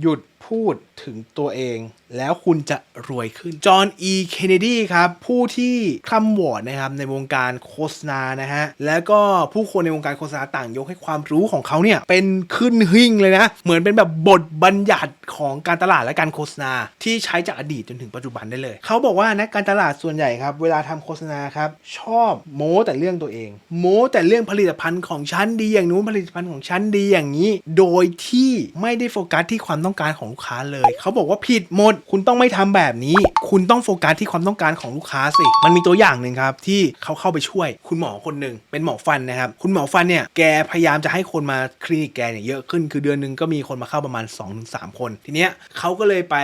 หยุด พูดถึงตัวเอง แล้วคุณจะรวยขึ้น จอห์น อี เคนเนดีครับ ผู้ที่คร่ำวอร์ดนะครับในวงการโฆษณานะฮะ แล้วก็ผู้คนในวงการโฆษณาต่างยกให้ความรู้ของเขาเนี่ย เป็นขึ้นหิ่งเลยนะ เหมือนเป็นแบบบทบัญญัติของการตลาดและการโฆษณา ที่ใช้จากอดีตจนถึงปัจจุบันได้เลย เขาบอกว่านัการตลาดส่วนใหญ่ครับ เวลาทำโฆษณาครับชอบโม้แต่เรื่องตัวเอง โม้แต่เรื่องผลิตภัณฑ์ของฉันดีอย่างนู้นผลิตภัณฑ์ของฉันดีอย่างนี้ โดยที่ไม่ได้โฟกัสที่ความต้องการของกค้าเลย เขาบอกว่าผิดหมด คุณต้องไม่ทำแบบนี้ คุณต้องโฟกัสที่ความต้องการของลูกค้าสิ มันมีตัวอย่างหนึ่งครับที่เขาเข้าไปช่วย คุณหมอคนหนึ่งเป็นหมอฟันนะครับ คุณหมอฟันเนี่ย แกพยายามจะให้คนมาคลินิกแกเนี่ยเยอะขึ้น คือเดือนหนึ่งก็มีคนมาเข้าประมาณ2อถึงสคน ทีเนี้ยเขาก็เลยไป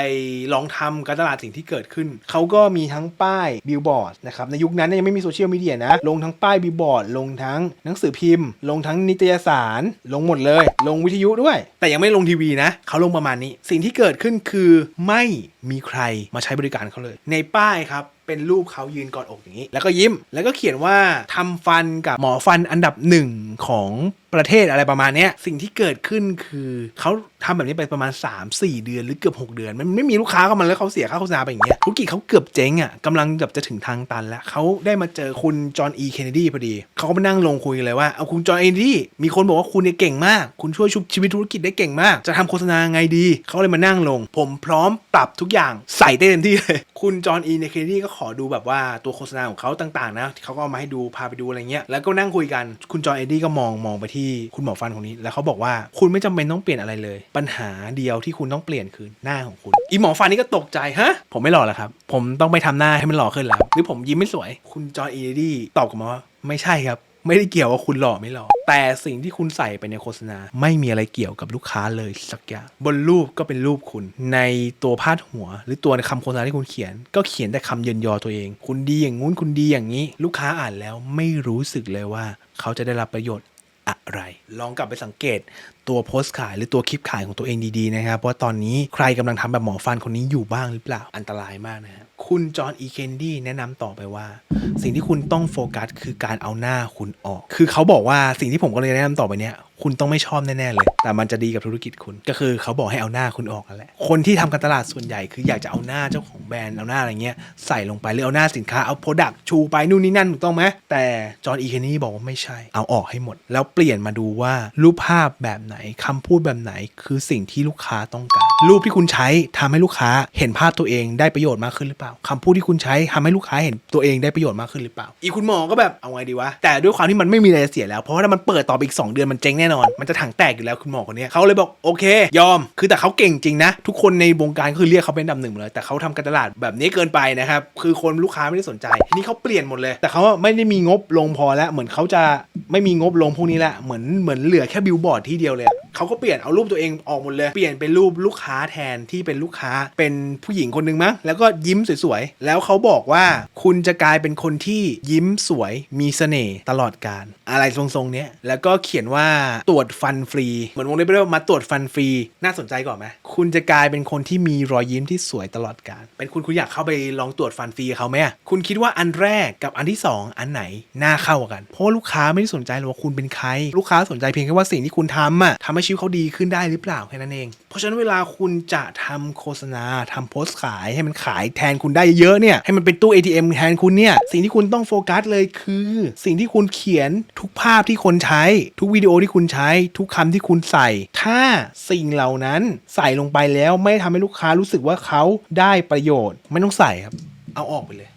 ลองทำการตลาดสิ่งที่เกิดขึ้น เขาก็มีทั้งป้ายบิลบอร์ดนะครับ ในยุคนั้นยยังไม่มีโซเชียลมีเดียนะ ลงทั้งป้ายบิลบอร์ด ลงทั้งหนังสือพิมพ์ ลงทั้งนิตยสาร ลงหมดเลย ลงวิทยุด้วย แต่ยังไม่ลงทีวีนะ เขาลงประมาณนี้ สิ่งที่เกิดขึ้นคือไม่ มีใครมาใช้บริการเขาเลย ในป้ายครับ เป็นรูปเขายืนกอดอกอย่างนี้ แล้วก็ยิ้มแล้วก็เขียนว่าทำฟันกับหมอฟันอันดับหนึ่งของประเทศอะไรประมาณเนี้ยสิ่งที่เกิดขึ้นคือเขาทำแบบนี้ไปประมาณ 3-4 เดือนหรือเกือบ 6 เดือน มันไม่มีลูกค้าเข้ามาแล้วเขาเสียค่าโฆษณาไปอย่างเงี้ยธุรกิจเขาเกือบเจ๊งอะกำลังแบบจะถึงทางตันแล้วเขาได้มาเจอคุณจอห์นอีเคนเนดีพอดีเขาก็มานั่งลงคุยกันเลยว่าเอาคุณจอห์นเคนเนดีมีคนบอกว่าคุณเนี่ยเก่งมาก คุณช่วยชุบชีวิตธุรกิจได้เก่งมาก จะทำโฆษณาไงดีเขาเลยมานั่งลง ผมพร้อมปรับทุกอย่างใส่ได้เต็มที่เลย คุณจอห์นอีเนเนดีก็ขอดูแบบว่าตัวโฆษณาของเขาต่างๆนะเขาก็เอามาให้ดูพาไปดูอะไรเงี้ยแล้วก็นั่งคุยกันคุณจอห์นเอ็ดดี้ก็มองมองไปที่คุณหมอฟันคนนี้ แล้วเขาบอกว่าคุณไม่จำเป็นต้องเปลี่ยนอะไรเลย ปัญหาเดียวที่คุณต้องเปลี่ยนคือหน้าของคุณ อีหมอฟันนี่ก็ตกใจฮะผมไม่หล่อแล้วครับ ผมต้องไปทำหน้าให้มันหล่อขึ้นแล้วหรือผมยิ้มไม่สวย คุณจอห์นเอ็ดดี้ตอบกลับมาว่าไม่ใช่ครับ ไม่ได้เกี่ยวว่าคุณหล่อไม่หล่อแต่สิ่งที่คุณใส่ไปในโฆษณา ไม่มีอะไรเกี่ยวกับลูกค้าเลยสักอย่างบนรูปก็เป็นรูปคุณ ในตัวพาดหัว หรือตัวในคำโฆษณาที่คุณเขียน ก็เขียนแต่คำเยินยอตัวเอง คุณดีอย่างงู้นคุณดีอย่างนี้ ลูกค้าอ่านแล้วไม่รู้สึกเลยว่า เขาจะได้รับประโยชน์ อะไร ลองกลับไปสังเกตตัวโพสต์ขายหรือตัวคลิปขายของตัวเองดีๆนะครับว่าตอนนี้ใครกำลังทำแบบหมอฟันคนนี้อยู่บ้างหรือเปล่าอันตรายมากนะครคุณจอห์นอีเคนดี้แนะนำต่อไปว่า สิ่งที่คุณต้องโฟกัสคือการเอาหน้าคุณออก คือเขาบอกว่าสิ่งที่ผมก็เลยแนะนำต่อไปเนี้ย คุณต้องไม่ชอบแน่ๆเลย แต่มันจะดีกับธุรกิจคุณ ก็คือเขาบอกให้เอาหน้าคุณออกนั่นแหละ คนที่ทำการตลาดส่วนใหญ่คืออยากจะเอาหน้าเจ้าของแบรนด์เอาหน้าอะไรเงี้ยใส่ลงไปหรือเอาหน้าสินค้าเอาโปรดักชูไปนู่นนี่นั่นถูกต้องไหมแต่จอห์นอีเคนดี้บอกว่าไม่ใช่ เอาออกให้หมด แล้วเปลี่ยนมาดูว่ารูปภาพแบบไหนคำพูดแบบไหน คือสิ่งที่ลูกค้าต้องการ รูปที่คุณใช้ทำให้ลูกค้าเห็นภาพตัวเองได้ประโยชน์มากขึ้นหรือเปล่าคำพูดที่คุณใช้ทำให้ลูกค้าเห็นตัวเองได้ประโยชน์มากขึ้นหรือเปล่า อีคุณหมอก็แบบเอาไงดีวะแต่ด้วยความที่มันไม่มีอะไรจะเสียแล้วเพราะว่าถ้ามันเปิดต่อไปอีก 2 เดือนมันเจ๊งแน่นอน มันจะถังแตกอยู่แล้วคุณหมอคนนี้เขาเลยบอกโอเค ยอม คือแต่เขาเก่งจริงนะ ทุกคนในวงการก็คือเรียกเขาเป็นดับหนึ่งเลย แต่เขาทำการตลาดแบบนี้เกินไปนะครับ คือคนลูกค้าไม่ได้สนใจทีนี้เขาเปลี่ยนหมดเลย แต่เขาไม่ได้มีงบลงพอแล้ว เหมือนเขาจะไม่มีงบลงพวกนี้ล้วเหมือนเหมือนเหลือแค่บิลบอร์ดที่เดียวเลย เขาก็เปลี่ยนเอารูปตัวเองออกหมดเลย เปลี่ยนเป็นรูปลูกค้าแทนที่เป็นลูกค้า เป็นผู้หญิงคนหนึ่งมั้ง แล้วก็ยิ้มสวยๆ แล้วเขาบอกว่าคุณจะกลายเป็นคนที่ยิ้มสวย มีเสน่ห์ตลอดการอะไรทรงๆเนี้ย แล้วก็เขียนว่าตรวจฟันฟรี เหมือนวงเล็บไปด้วยว่ามาตรวจฟันฟรี น่าสนใจก่อนไหมคุณจะกลายเป็นคนที่มีรอยยิ้มที่สวยตลอดการเป็นคุณคุณอยากเข้าไปลองตรวจฟันฟรีกับเขาไหมคุณคิดว่าอันแรกกับอันที่สองอันไหนน่าเข้ากัน เพราะลูกค้าไม่ได้สนใจหรอกว่าคุณเป็นใคร ลูกค้าสนใจเพียงแค่ว่าสิ่งที่คุณทำอะทำให้ชีวิตเขาดีขึ้นได้หรือเปล่าแค่นั้นเอง เพราะฉะนั้นเวลาคุณจะทำโฆษณาทำโพสต์ขายให้มันขายแทนคุณได้เยอะเนี่ยให้มันเป็นตู้ ATM แทนคุณเนี่ยสิ่งที่คุณต้องโฟกัสเลยคือ สิ่งที่คุณเขียนทุกภาพที่คนใช้ ทุกวิดีโอที่คุณใช้ทุกคำที่คุณใส่ ถ้าสิ่งเหล่านั้นใส่ลงไปแล้วไม่ทำให้ลูกค้ารู้สึกว่าเขาได้ประโยชน์ ไม่ต้องใส่ครับ เอาออกไปเลย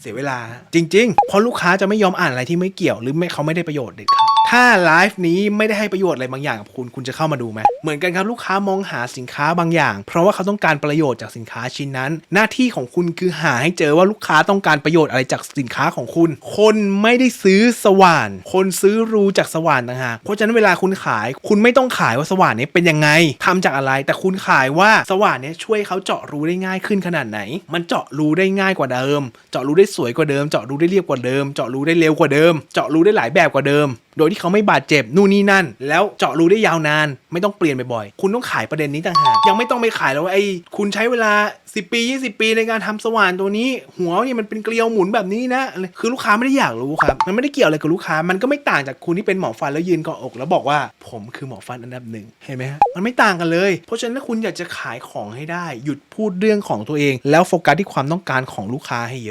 เสียเวลา จริง ๆ เพราะลูกค้าจะไม่ยอมอ่านอะไรที่ไม่เกี่ยว หรือไม่เขาไม่ได้ประโยชน์เด็ดขาด ถ้าไลฟ์นี้ไม่ได้ให้ประโยชน์อะไรบางอย่างกับคุณ คุณจะเข้ามาดูไหมเหมือนกันครับลูกค้ามองหาสินค้าบางอย่าง เพราะว่าเขาต้องการประโยชน์จากสินค้าชิ้นนั้น หน้าที่ของคุณคือหาให้เจอว่าลูกค้าต้องการประโยชน์อะไรจากสินค้าของคุณ คนไม่ได้ซื้อสว่าน คนซื้อรูจากสว่านต่างหากเพราะฉะนั้นเวลาคุณขาย คุณไม่ต้องขายว่าสว่านนี้เป็นยังไงทำจากอะไร แต่คุณขายว่าสว่านนี้ช่วยเขาเจาะรูได้ง่ายขึ้นขนาดไหน มันเจาะรูได้ง่ายกว่าเดิม เจาะรูได้สวยกว่าเดิม เจาะรูได้เรียบกว่าเดิม เจาะรูได้เร็วกว่าเดิม เจาะรูได้หลายแบบกว่าเดิม โดยที่เขาไม่บาดเจ็บนู่นนี่นั่น แล้วเจาะรูได้ยาวนาน ไม่ต้องเปลี่ยนบ่อยๆคุณต้องขายประเด็นนี้ต่างหากยังไม่ต้องไปขายแล้วว่าไอ้คุณใช้เวลา 10 ปี 20 ปีในการทำสว่านตัวนี้ หัวนี่มันเป็นเกลียวหมุนแบบนี้นะคือลูกค้าไม่ได้อยากรู้ครับ มันไม่ได้เกี่ยวอะไรกับลูกค้า มันก็ไม่ต่างจากคุณที่เป็นหมอฟันแล้วยืนกาะอก แล้วบอกว่าผมคือหมอฟันอันดับหนึ่งเห็นไหมฮะมันไม่ต่างกันเลย เพราะฉะนั้นถ้าคุณอยากจะขายของให้ได้ หยุดพูดเรื่องของตัวเอง แล้วโฟกัสที่ความต้องการของลูกค้าให้เยอะ